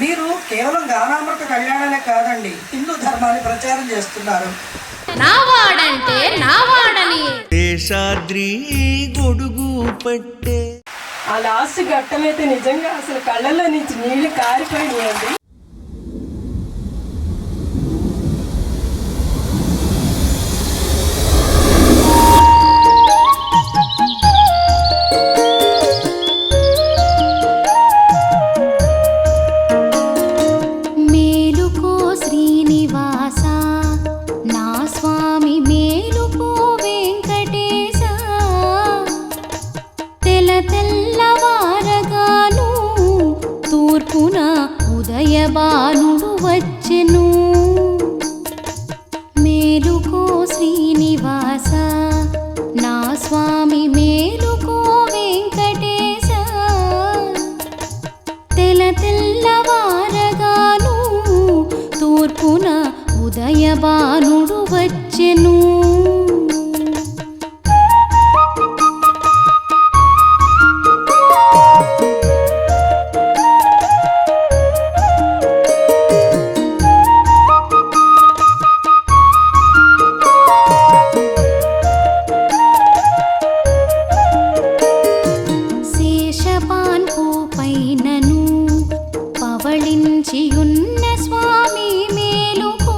మీరు కేవలం గానామృత కళ్యాణాలే కాదండి హిందూ ధర్మాన్ని ప్రచారం చేస్తున్నారు. నా వాడంటే నా వాడని శేషాద్రి గొడుగు పట్టే. ఆ లాస్ట్ ఘట్టం అయితే నిజంగా అసలు కళ్ళలో నుంచి నీళ్ళు కారిపోయినాయండి. తూర్పున ఉదయబానుడు వచ్చెను. పవళించియున్న స్వామి మేలుకో.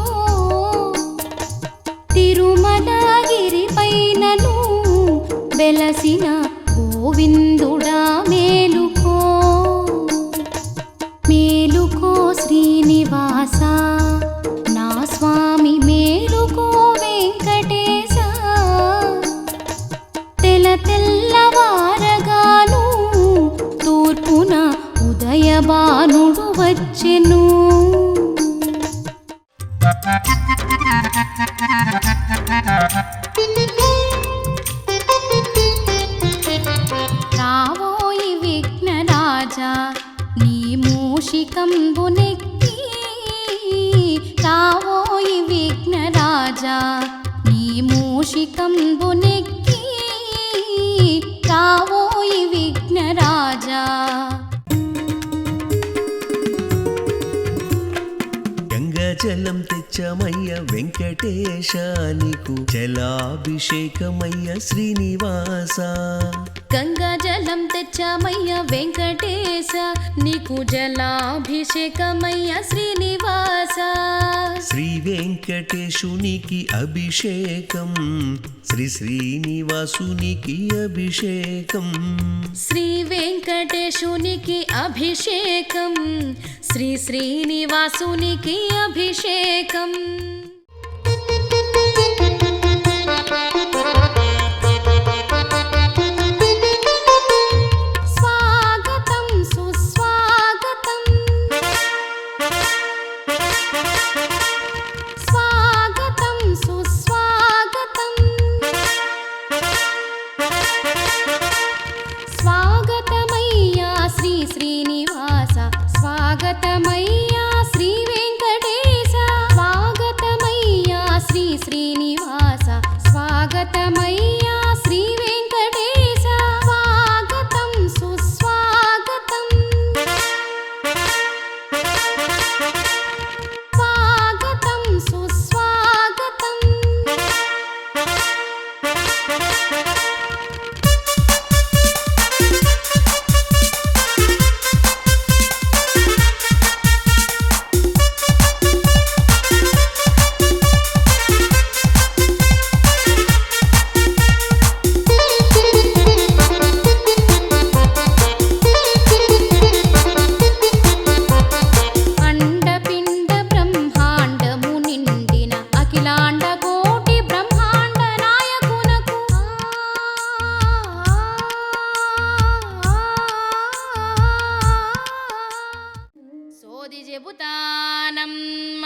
తిరుమలగిరి పైనను వెలసిన మూషికంబునెక్కి రావోయి విఘ్నరాజా. నీ మూషికంబునెక్కి రావోయి విఘ్నరాజా. జలం తెచ్చమయ్య వెంకటేశానికు జలాభిషేకమయ్య శ్రీనివాస. గంగా జలం తెచ్చామయ్య వెంకటేశ నీకు జలాభిషేకమయ్య శ్రీనివాస. శ్రీ వెంకటేశునికి అభిషేకం శ్రీ శ్రీనివాసునికి అభిషేకం. శ్రీ వెంకటేశునికి అభిషేకం శ్రీ శ్రీనివాసునికి అభిషేకం.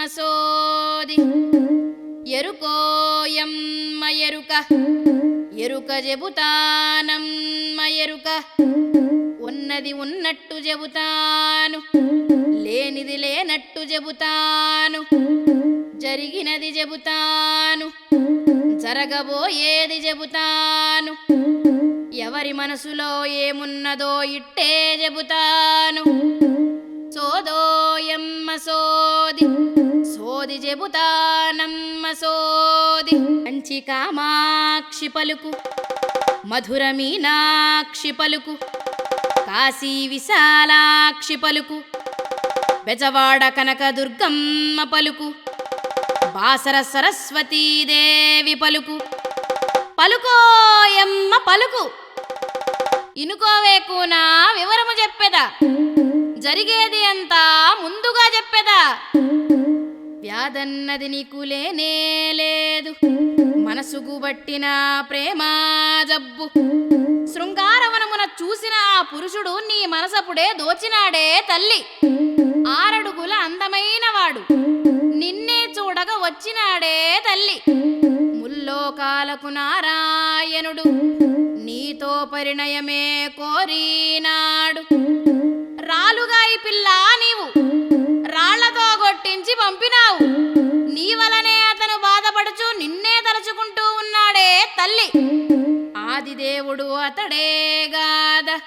సోది ఎరుకోయమ్మ ఎరుక. ఎరుక చెబుతానమ్మ ఎరుక. ఉన్నది ఉన్నట్టు చెబుతాను లేనిది లేనట్టు చెబుతాను జరిగినది చెబుతాను జరగబోయేది చెబుతాను ఎవరి మనసులో ఏమున్నదో ఇట్టే చెబుతాను సోదోయమ్మ సోది సోది చెబుతానమ్మ సోది కంచి కామాక్షి పలుకు. మధుర మీనాక్షి పలుకు. కాశీ విశాలాక్షి పలుకు. బెజవాడ కనక దుర్గమ్మ పలుకు. బాసర సరస్వతీదేవి పలుకు. పలుకోయమ్మ పలుకు. ఇనుకోవే నా వివరము చెప్పెదా. జరిగేది అంతా ముందుగా చెప్పేదా. వ్యాధన్నది నీకు లేనే లేదు. మనసుకు బట్టిన ప్రేమ జబ్బు. శృంగారవనమున చూసిన ఆ పురుషుడు నీ మనసపుడే దోచినాడే తల్లి. ఆరడుగుల అందమైన వాడు. నిన్నే చూడగ వచ్చినాడే తల్లి. ముల్లోకాలకు నారాయణుడు. నీతో పరిణయమే కోరి తల్లి. ఆదిదేవుడు అతడే గాద.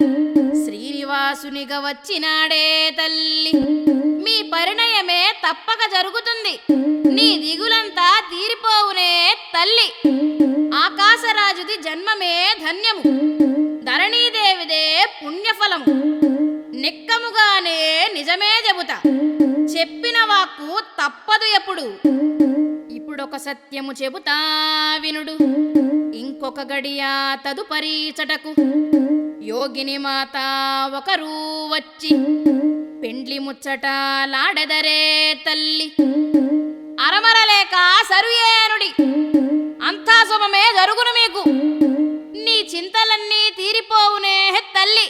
శ్రీనివాసునిగా వచ్చినాడే తల్లి. మీ పరిణయమే తప్పక జరుగుతుంది. నీ దిగులంతా తీరిపోవునే తల్లి. ఆకాశరాజుది జన్మమే ధన్యము. ధరణీదేవిదే పుణ్యఫలము. నిక్కముగానే నిజమే చెబుతా. చెప్పిన వాక్కు తప్పదు ఎప్పుడు. ఇప్పుడొక సత్యము చెబుతా వినుడు. ఇంకొక గడియా తదుపరి చటకు. యోగిని మాత ఒకరు వచ్చి పెండ్లి ముచ్చట లాడెదరే తల్లి. అరమరలేక సరుయేనుడి అంతా శుభమే జరుగును మీకు. నీ చింతలన్నీ తీరిపోవునే తల్లి.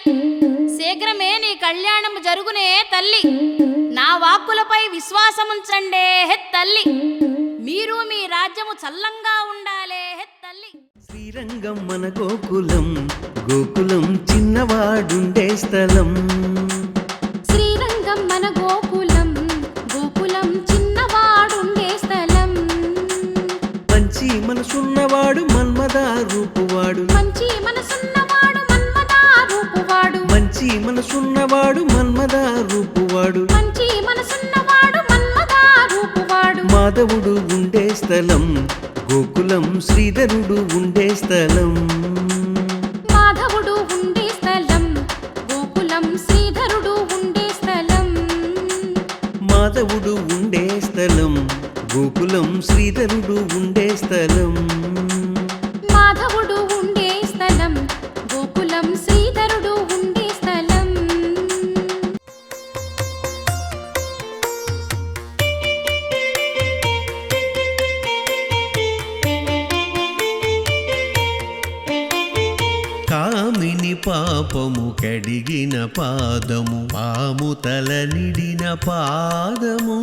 శీఘ్రమే నీ కళ్యాణము జరుగునే తల్లి. నా వాక్కులపై విశ్వాసముంచండే హె తల్లి. మీరు మీ రాజ్యము చల్లంగా ఉండాలే హె తల్లి. శ్రీరంగం మన గోకులం గోకులం చిన్నవాడుండే స్థలం. శ్రీరంగం మన గోకులం గోకులం చిన్నవాడుండే స్థలం. మంచి మనసున్నవాడు మన్మద రూపువాడు. మంచి మనసున్నవాడు మన్మదా రూపువాడు. మంచి మనసున్నవాడు మన్మద రూపువాడు. మంచి మనసున్నవాడు మన్మదా రూపువాడు. మాధవుడు ఉండే స్థలం గోకులం శ్రీధరుడు ఉండే స్థలం. మాధవుడు ఉండే స్థలం గోకులం శ్రీధరుడు ఉండే స్థలం. మాధవుడు ఉండే స్థలం గోకులం శ్రీధరుడు ఉండే స్థలం. కామిని పాపము కడిగిన పాదము పాము తల నిడిన పాదము.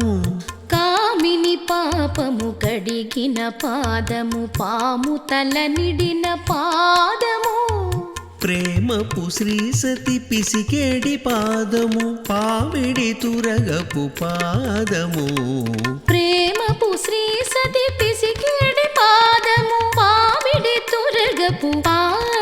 కామిని పాపము కడిగిన పాదము పాము తల నిడిన పాదము. ప్రేమపు శ్రీ సతి పిసికేడి పాదము పావిడి తురగపు పాదము. ప్రేమపు శ్రీ సతి పిసికేడి పాదము పామిడి తురగపు పాదము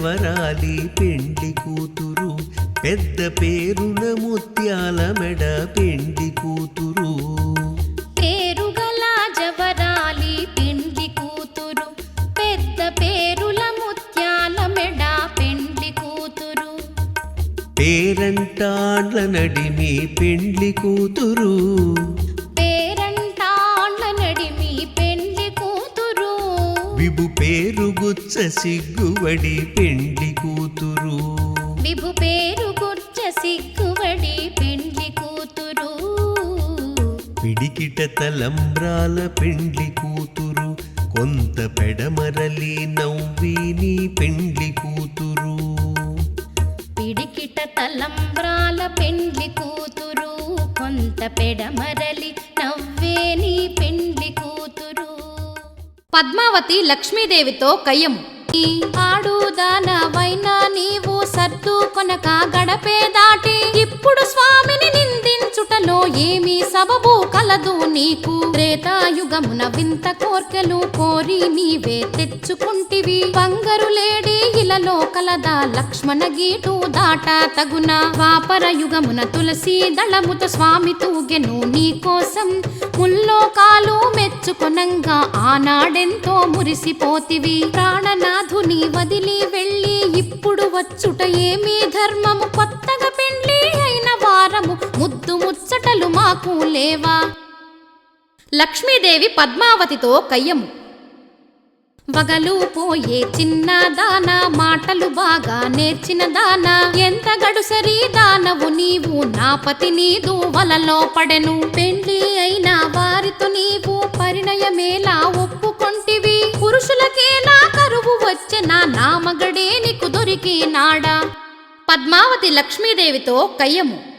జవరాలి పెండ్లి కూతురు పెద్ద పేరున పిడికిట తలంబ్రాల పెండ్లి కూతురు. కొంత పెడమరలి నవ్వి నీ పెండ్లి కూతురు. పిడికిట తలంబ్రాల పెండ్లి కూతురు. కొంత పెడమరలి నవ్వేని పెండ్లి కూతురు. పద్మావతి లక్ష్మీదేవితో కయ్యము. ఆడుదానవైనా నీవు సర్దు కొనక గడపే దాటి. ఇప్పుడు స్వామిని నిందించుటలో ఏమీ సబబు కలదు నీకు. త్రేతాయుగమున వింత కోర్కెలు కోరి నీవే తెచ్చుకుంటివి. బంగరు లేడి ఇలలో కలదా లక్ష్మణ గీటు దాట తగున. వాపర యుగమున తులసి దళముత స్వామి తూగెను నీకోసం ముల్లోకాలు మెచ్చుకొనంగా ఆనాడెంతో మురిసిపోతివి. ప్రాణనా సాధుని వదిలి వెళ్ళి ఇప్పుడు వచ్చుట ఏమీ ధర్మము? కొత్తగా పెండ్లి అయిన వారము ముద్దు ముచ్చటలు మాకు లేవా? లక్ష్మీదేవి పద్మావతితో కయ్యము. వగలు పోయే చిన్న దాన మాటలు బాగా నేర్చిన దాన. ఎంత గడుసరి దానవు నీవు నా పతి నీదు వలలో పడెను. పెండ్లి అయిన వారితో నీవు పరిణయమేలా ఒప్పుకొంటివి. పురుషులకేలా కరువు వచ్చిన నామగడే నీకు దొరికినాడా? పద్మావతి లక్ష్మీదేవితో కయ్యము.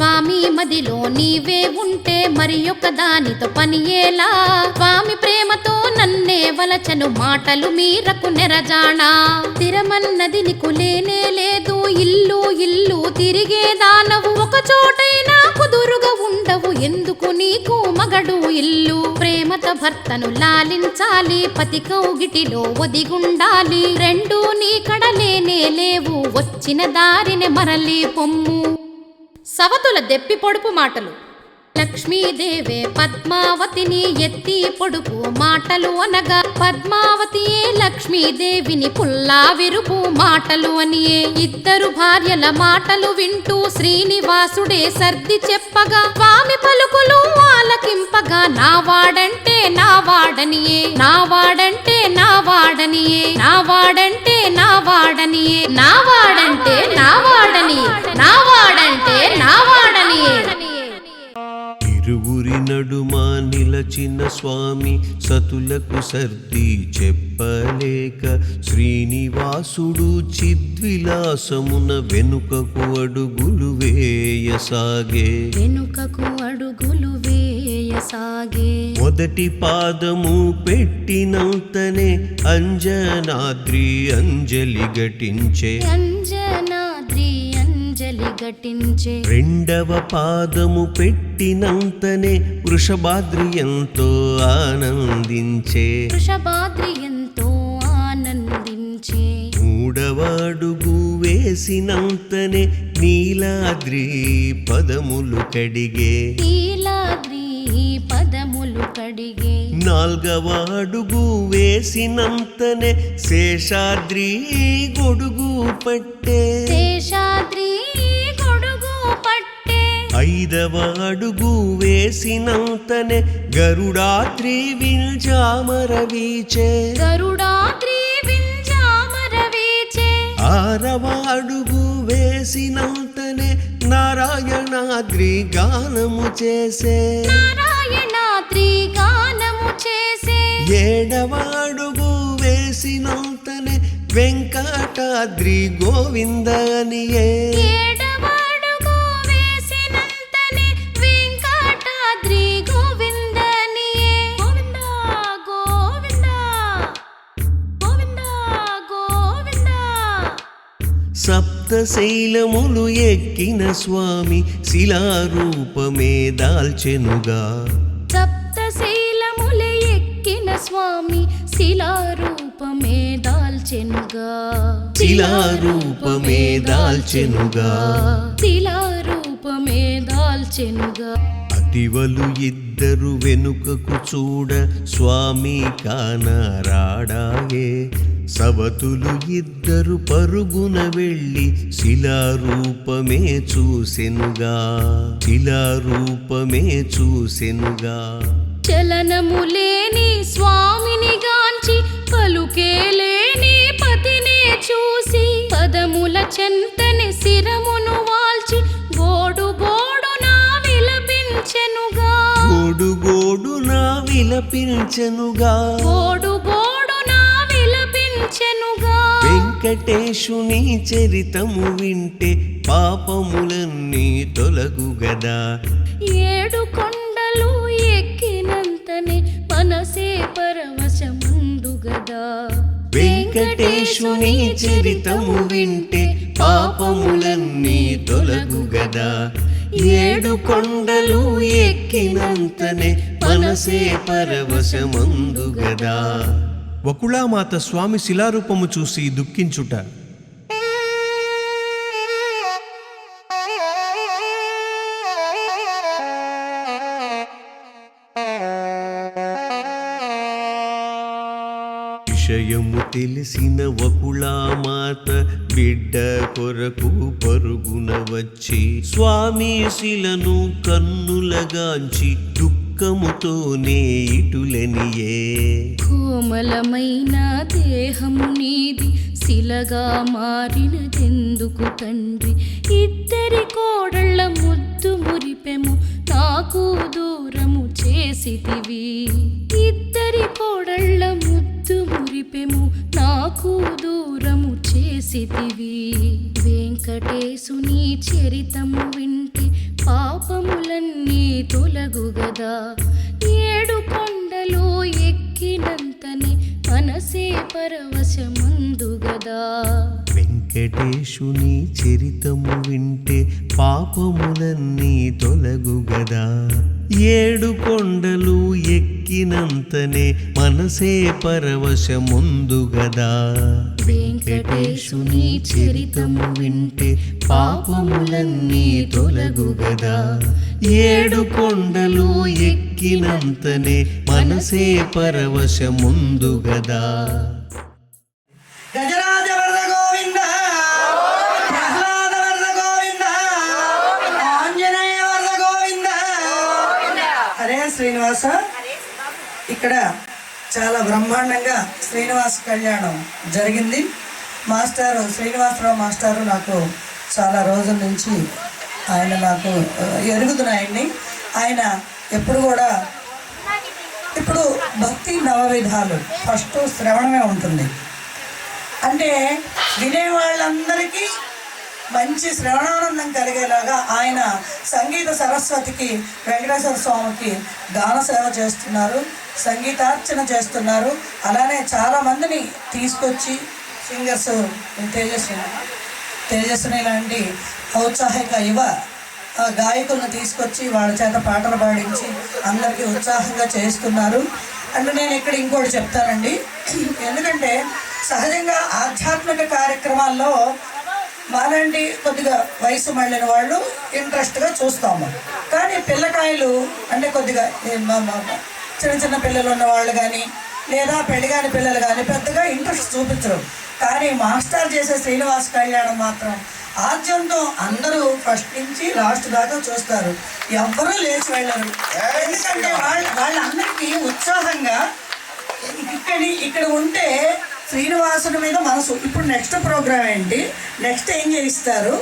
స్వామి మదిలో నీవే ఉంటే మరి ఒక దానితో పనియేలా స్వామి ప్రేమతో నన్నే వలచను మాటలు మీరకు నెరజానా? తిరమన్నది నీకు లేనే లేదు. ఇల్లు ఇల్లు తిరిగే దానవు ఒక చోటైనా కుదురుగా ఉండవు. ఎందుకు నీకు మగడు ఇల్లు? ప్రేమతో భర్తను లాలించాలి. పతి కౌగిటిలో ఒదిగుండాలి. రెండు నీ కడలేనే లేవు. వచ్చిన దారిని మరలి పొమ్ము. సవతుల దెప్పి పొడుపు మాటలు. లక్ష్మీదేవే పద్మావతిని ఎత్తి పొడుపు మాటలు అనగా పద్మావతియే లక్ష్మీదేవిని పుల్లా విరుపు మాటలు అనియే. ఇద్దరు భార్యల మాటలు వింటూ శ్రీనివాసుడే సర్ది చెప్పగా స్వామి పలుకులు ఆలకింపగా నా వాడంటే నా వాడనియే నా వాడంటే నా వాడనియే నా వాడంటే ఇరువురి నడుమ నిలచిన స్వామి సతులకు సర్ది చెప్పలేక శ్రీనివాసుడు చిద్విలాసమున వెనుకకు అడుగులు వేయసాగే. వెనుకకు అడుగులు వేయసాగే. మొదటి పాదము పెట్టినంతనే అంజనాద్రి అంజలి ఘటించే. అంజనాద్రి అంజలి ఘటించే. రెండవ పాదము పెట్టినంతనే వృషభాద్రి ఎంతో ఆనందించే. వృషభాద్రి ఎంతో ఆనందించే. మూడవ అడుగు వేసినంతనే నీలాద్రి పదములు కడిగే. నీలాద్రి పదములు కడిగే. నాల్గవ అడుగు వేసినంతనే శేషాద్రి గొడుగు పట్టే. శేషాద్రి ఐదవ అడుగు వేసినంతనే గరుడాద్రి విల్జామర వీచే. గరుడాద్రి వింజామర వీచే. ఆరవ అడుగు వేసినంతనే నారాయణాద్రి గానము చేసే. నారాయణాద్రి గానము చేసే. ఏడవ అడుగు వేసినంతనే వెంకటాద్రి గోవిందనియే. ఏడవాడుగు సప్తశైలములు ఎక్కిన స్వామి శిలారూపమే దాల్చెనుగా. సప్తశైలముల ఎక్కిన స్వామి శిలారూపమే దాల్చెనుగా. శిలారూపమే దాల్చెనుగా. శిలారూపమే దాల్చెనుగా. దివలు ఇద్దరు వెనుకకు చూడ స్వామి కానరాడాయే. సవతులు ఇద్దరు పరుగున వెళ్ళి శిలారూపమే చూసెనుగా. శిలారూపమే చూసెనుగా. చలనము లేని స్వామిని గాంచి పలుకే లేని పతినే చూసి పదముల చెంతని శిరమును వా గోడు గోడు నా విలపించెనుగా. గోడు గోడునా విలపించెనుగా. వెంకటేశుని చరితము వింటే పాపములన్నీ తొలగు గదా. ఏడు కొండలు ఎక్కినంతనే మనసే పరవశముందు గదా. వెంకటేశుని చరితము వింటే పాపములన్నీ తొలగు గదా. ఏడు కొండలు ఎక్కినంతనే మనసే పరవశమందు గదా. వకుళామాత స్వామి శిలారూపము చూసి దుఃఖించుట. విషయము తెలిసిన వకుళామాత బిడ్డ కొరకు పరుగున వచ్చి స్వామి శిలను కన్నులగాంచి దుఃఖముతోనే ఇటులనియే కోమలమైన దేహము నీది శిలగా మారినదెందుకు తండ్రి? ఇద్దరి కోడళ్ళ ముద్దు మురిపెము నాకు దూరము చేసితివి. ఇద్దరి కోడళ్ళ ముద్దు మురిపెము నాకు దూరము చేసితివి. వెంకటేశుని చరితము వింటే పాపములన్నీ తొలగు గదా. ఏడు కొండలు ఎక్కినంతనే మనసే పరవశమందు గదా వెంకటేశుని చరితము వింటే పాపములన్నీ తొలగు గదా ఏడు కొండలు ఎక్కినంతనే మనసే పరవశముందు గదా వెంకటేశుని చరితము వింటే పాపములన్నీ తొలగు గదా. ఏడు కొండలు ఎక్కినంతనే మనసే పరవశముందు గదా. గజరాజ అరే శ్రీనివాస. ఇక్కడ చాలా బ్రహ్మాండంగా శ్రీనివాస కళ్యాణం జరిగింది. మాస్టారు శ్రీనివాసరావు మాస్టారు నాకు చాలా రోజుల నుంచి ఆయన నాకు ఎరుగుతున్నాయండి ఆయన ఎప్పుడు కూడా ఇప్పుడు భక్తి నవవిధాలు ఫస్ట్ శ్రవణమే ఉంటుంది. అంటే వినేవాళ్ళందరికీ మంచి శ్రవణానందం కలిగేలాగా ఆయన సంగీత సరస్వతికి వెంకటేశ్వర స్వామికి గాన సేవ చేస్తున్నారు సంగీతార్చన చేస్తున్నారు. అలానే చాలామందిని తీసుకొచ్చి సింగర్స్ తేజస్వి తేజస్విని లాంటి ఔత్సాహిక యువ ఆ, గాయకులను తీసుకొచ్చి వాళ్ళ చేత పాటలు పాడించి అందరికీ ఉత్సాహంగా చేస్తున్నారు అంటే నేను ఇక్కడ ఇంకోటి చెప్తానండి. ఎందుకంటే సహజంగా ఆధ్యాత్మిక కార్యక్రమాల్లో మాలాంటి కొద్దిగా వయసు మళ్ళిన వాళ్ళు ఇంట్రెస్ట్గా చూస్తాము. కానీ పిల్లకాయలు అంటే కొద్దిగా మా- మా- చిన్న చిన్న పిల్లలు ఉన్న వాళ్ళు కానీ లేదా పెళ్ళి కాని పిల్లలు కానీ పెద్దగా ఇంట్రెస్ట్ చూపించరు. కానీ మాస్టర్ చేసే శ్రీనివాస్ కళ్యాణం మాత్రం ఆద్యంతో అందరూ ఫస్ట్ నుంచి లాస్ట్ దాకా చూస్తారు. ఎవ్వరూ లేచి వెళ్ళరు. ఎందుకంటే వాళ్ళ వాళ్ళందరికీ ఉత్సాహంగా ఇక్కడ ఇక్కడ ఉంటే శ్రీనివాసుని మీద మనసు. ఇప్పుడు నెక్స్ట్ ప్రోగ్రామ్ ఏంటి? నెక్స్ట్ ఏం చేయిస్తారు?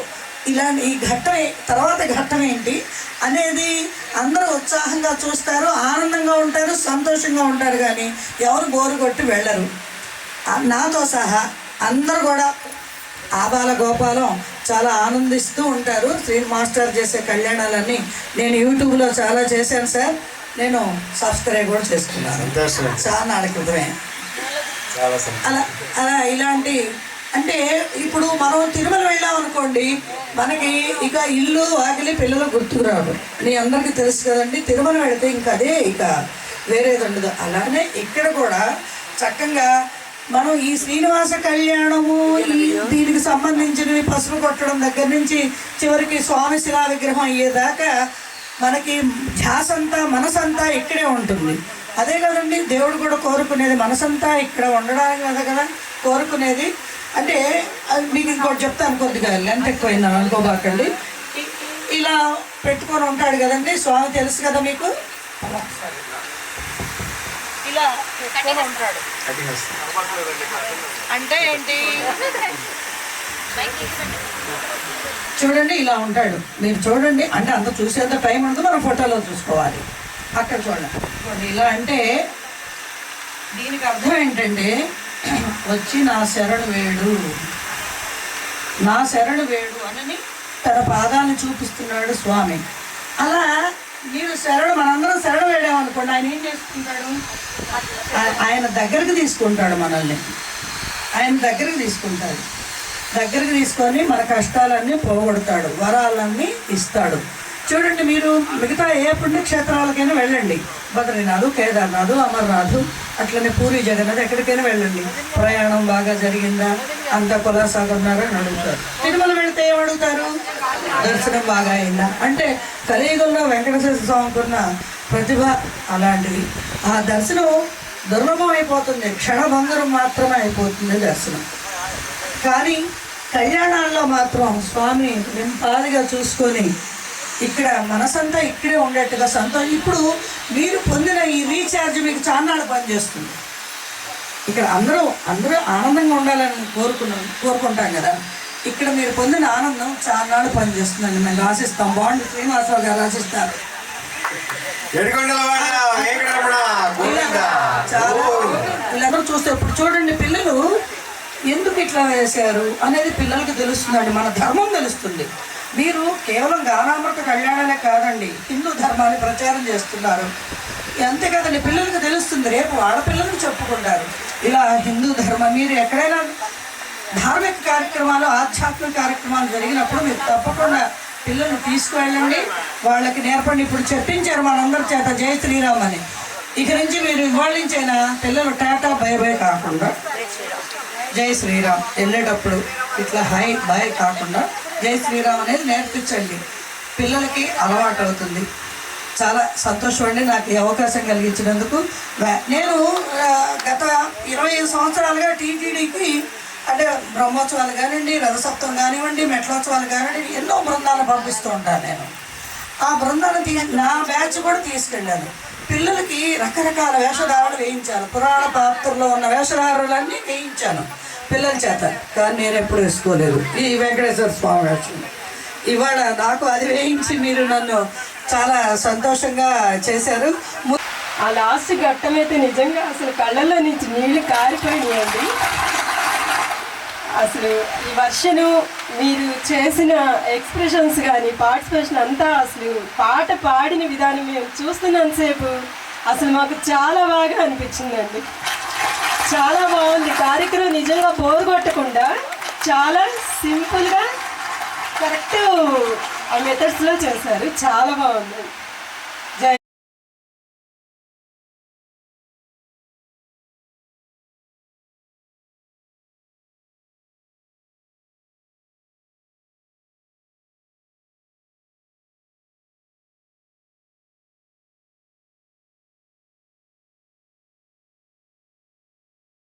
ఇలా ఈ ఘట్టం తర్వాత ఘట్టం ఏంటి? అనేది అందరూ ఉత్సాహంగా చూస్తారు ఆనందంగా ఉంటారు సంతోషంగా ఉంటారు కానీ ఎవరు బోరు కొట్టి వెళ్ళరు. నాతో సహా అందరూ కూడా ఆబాల గోపాలం చాలా ఆనందిస్తూ ఉంటారు. శ్రీ మాస్టర్ చేసే కళ్యాణాలన్నీ నేను యూట్యూబ్లో చాలా చేశాను సార్. నేను సబ్స్క్రైబ్ కూడా చేసుకున్నాను. చాలా క్రితమే అలా అలా ఇలాంటి అంటే ఇప్పుడు మనం తిరుమల వెళ్ళాం అనుకోండి మనకి ఇక ఇల్లు వాకిలి పిల్లలు గుర్తుకు రాదు నీ అందరికీ తెలుసు కదండి తిరుమల వెళితే ఇంకా అదే ఇక వేరేది ఉండదు. అలానే ఇక్కడ కూడా చక్కగా మనం ఈ శ్రీనివాస కళ్యాణము ఈ దీనికి సంబంధించినవి పసుపు కొట్టడం దగ్గర నుంచి చివరికి స్వామి శిలా విగ్రహం అయ్యేదాకా మనకి ధ్యాస అంతా మనసంతా ఇక్కడే ఉంటుంది. అదే కదండి దేవుడు కూడా కోరుకునేది మనసంతా ఇక్కడ ఉండడానికి కదా కదా కోరుకునేది. అంటే మీకు ఇంకోటి చెప్తాను కొద్దిగా లెంత్ ఎక్కువైందని అనుకోబాకండి. ఇలా పెట్టుకొని ఉంటాడు కదండి స్వామి తెలుసు కదా మీకు? ఇలా పెట్టుకొని ఉంటాడు అంటే ఏంటి? చూడండి ఇలా ఉంటాడు. మీరు చూడండి. అంటే అంత చూసేంత టైం ఉంటుంది మనం ఫోటోలో చూసుకోవాలి. అక్కడ చూడండి. చూడండి ఇలా అంటే దీనికి అర్థం ఏంటంటే వచ్చి నా శరణు వేడు. నా శరణు వేడు అని తన పాదాలను చూపిస్తున్నాడు స్వామి. అలా మీరు శరణు మనందరం శరణ వేడామనుకోండి ఆయన ఏం చేసుకుంటాడు? ఆయన దగ్గరికి తీసుకుంటాడు మనల్ని. ఆయన దగ్గరికి తీసుకుంటాడు. దగ్గరికి తీసుకొని మన కష్టాలన్నీ పోగొడతాడు. వరాలన్నీ ఇస్తాడు. చూడండి మీరు మిగతా ఏ పుణ్యక్షేత్రాలకైనా వెళ్ళండి. బద్రీనాథ్ కేదార్నాథ్ అమర్నాథ్ అట్లనే పూరి జగన్నాథ్ ఎక్కడికైనా వెళ్ళండి. ప్రయాణం బాగా జరిగిందా? అంత కులాసాగున్నారని అడుగుతారు. తిరుమల వెళితే ఏం అడుగుతారు దర్శనం బాగా అయిందా? అంటే కలియుగంలో వెంకటేశ్వర స్వామికున్న ప్రతిభ అలాంటిది. ఆ దర్శనం దుర్లభం అయిపోతుంది క్షణభంగరం మాత్రమే అయిపోతుంది దర్శనం. కానీ కళ్యాణాల్లో మాత్రం స్వామి నింపాదిగా చూసుకొని ఇక్కడ మనసంతా ఇక్కడే ఉండేట్టుగా సంతోషం ఇప్పుడు మీరు పొందిన ఈ రీఛార్జ్ మీకు చాన్నాళ్ళు పనిచేస్తుంది. ఇక్కడ అందరూ అందరూ ఆనందంగా ఉండాలని కోరుకున్నాం కోరుకుంటాం కదా. ఇక్కడ మీరు పొందిన ఆనందం చాన్నాళ్ళు పనిచేస్తుందండి. మేము రాసిస్తాం. బాండ్ శ్రీనివాసరావు గారు రాసిస్తారు. చాలా వీళ్ళందరూ చూస్తే ఇప్పుడు చూడండి పిల్లలు ఎందుకు ఇట్లా వేశారు అనేది పిల్లలకి తెలుస్తుందండి. మన ధర్మం తెలుస్తుంది. మీరు కేవలం గానామృత కళ్యాణాలే కాదండి హిందూ ధర్మాన్ని ప్రచారం చేస్తున్నారు. అంతే కదండి పిల్లలకి తెలుస్తుంది. రేపు ఆడపిల్లలకు చెప్పుకుంటారు. ఇలా హిందూ ధర్మం మీరు ఎక్కడైనా ధార్మిక కార్యక్రమాలు ఆధ్యాత్మిక కార్యక్రమాలు జరిగినప్పుడు మీరు తప్పకుండా పిల్లల్ని తీసుకువెళ్ళండి. వాళ్ళకి నేర్పండి. ఇప్పుడు చెప్పించారు మనందరి చేత జై శ్రీరామ్ అని. ఇక నుంచి మీరు ఇవాళ నుంచైనా పిల్లలు టాటా బై బై కాకుండా జై శ్రీరామ్ వెళ్ళేటప్పుడు ఇట్లా హై బై కాకుండా జై శ్రీరామ్ అనేది నేర్పించండి. పిల్లలకి అలవాటు అవుతుంది. చాలా సంతోషం అండి నాకు ఈ అవకాశం కలిగించినందుకు. నేను గత ఇరవై ఐదు సంవత్సరాలుగా టీటీడీకి అంటే బ్రహ్మోత్సవాలు కానివ్వండి రథసప్తం కానివ్వండి మెట్లోత్సవాలు కానివ్వండి ఎన్నో బృందాలు పంపిస్తూ ఉంటాను నేను. ఆ బృందాలు తీ నా బ్యాచ్ కూడా తీసుకెళ్ళాను. పిల్లలకి రకరకాల వేషధారలు వేయించాను. పురాణ పాత్రలో ఉన్న వేషధారులన్నీ వేయించాను పిల్లల చేత. కానీ నేను ఎప్పుడు వేసుకోలేదు. ఈ వెంకటేశ్వర స్వామి వేషం. ఇవాళ నాకు అది వేయించి మీరు నన్ను చాలా సంతోషంగా చేశారు. ఆ లాస్ట్ ఘట్టం అయితే నిజంగా అసలు కళ్ళల్లో నుంచి నీళ్ళు కారిపోయినాయండి. అసలు ఈ వర్షను మీరు చేసిన ఎక్స్ప్రెషన్స్ కానీ పార్టిసిపేషన్ అంతా అసలు పాట పాడిన విధానం మేము చూస్తున్నంతసేపు అసలు మాకు చాలా బాగా అనిపించిందండి. చాలా బాగుంది. కార్యక్రమం నిజంగా బోర్ కొట్టకుండా చాలా సింపుల్గా కరెక్ట్ ఆ మెథడ్స్లో చేశారు. చాలా బాగుంది.